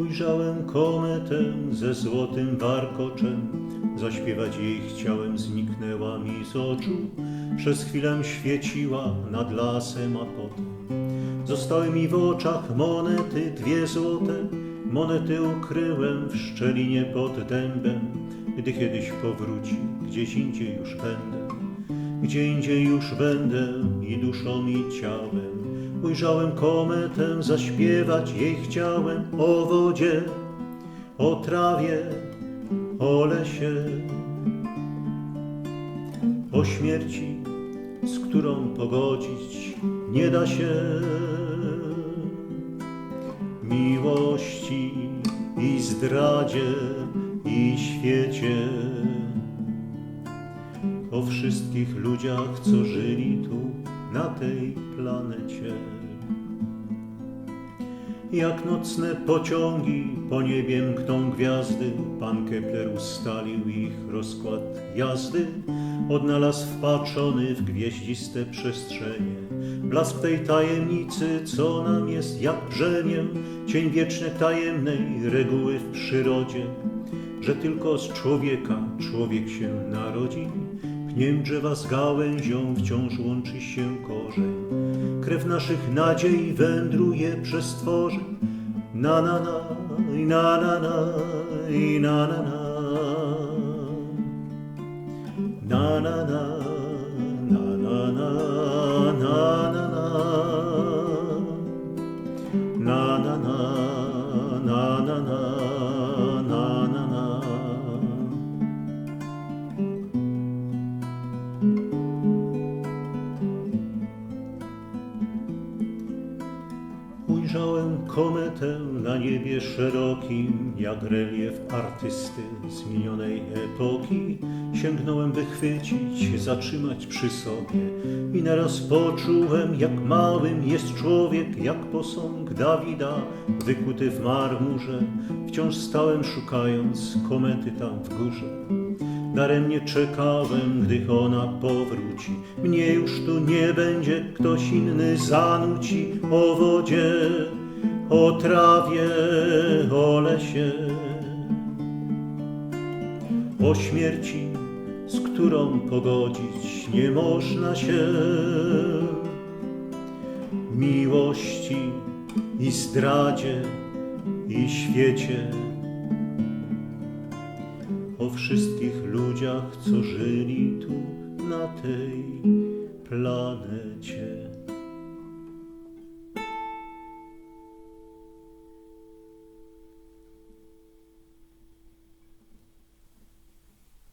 Ujrzałem kometę ze złotym warkoczem, zaśpiewać jej chciałem, zniknęła mi z oczu. Przez chwilę świeciła nad lasem, a potem zostały mi w oczach monety dwie złote. Monety ukryłem w szczelinie pod dębem, gdy kiedyś powróci, gdzieś indziej już będę. Gdzie indziej już będę i duszą i ciałem. Ujrzałem kometę, zaśpiewać jej chciałem o wodzie, o trawie, o lesie, o śmierci, z którą pogodzić nie da się. Miłości i zdradzie i świecie o wszystkich ludziach, co żyli tu na tej planecie. Jak nocne pociągi po niebie mkną gwiazdy, pan Kepler ustalił ich rozkład jazdy, odnalazł wpatrzony w gwieździste przestrzenie. Blask tej tajemnicy, co nam jest jak brzemię, cień wieczny tajemnej reguły w przyrodzie, że tylko z człowieka człowiek się narodzi, pniem drzewa z gałęzią wciąż łączy się korzeń. Krew naszych nadziei wędruje przez stworzeń. Na na na, na na na na na. Na na na, na kometę na niebie szerokim, jak relief artysty z minionej epoki. Sięgnąłem, by chwycić, zatrzymać przy sobie i naraz poczułem, jak małym jest człowiek, jak posąg Dawida, wykuty w marmurze. Wciąż stałem, szukając komety tam w górze. Daremnie czekałem, gdy ona powróci. Mnie już tu nie będzie, ktoś inny zanuci o wodzie, o trawie, o lesie, o śmierci, z którą pogodzić nie można się. Miłości i zdradzie i świecie o wszystkich ludziach, co żyli tu na tej planecie.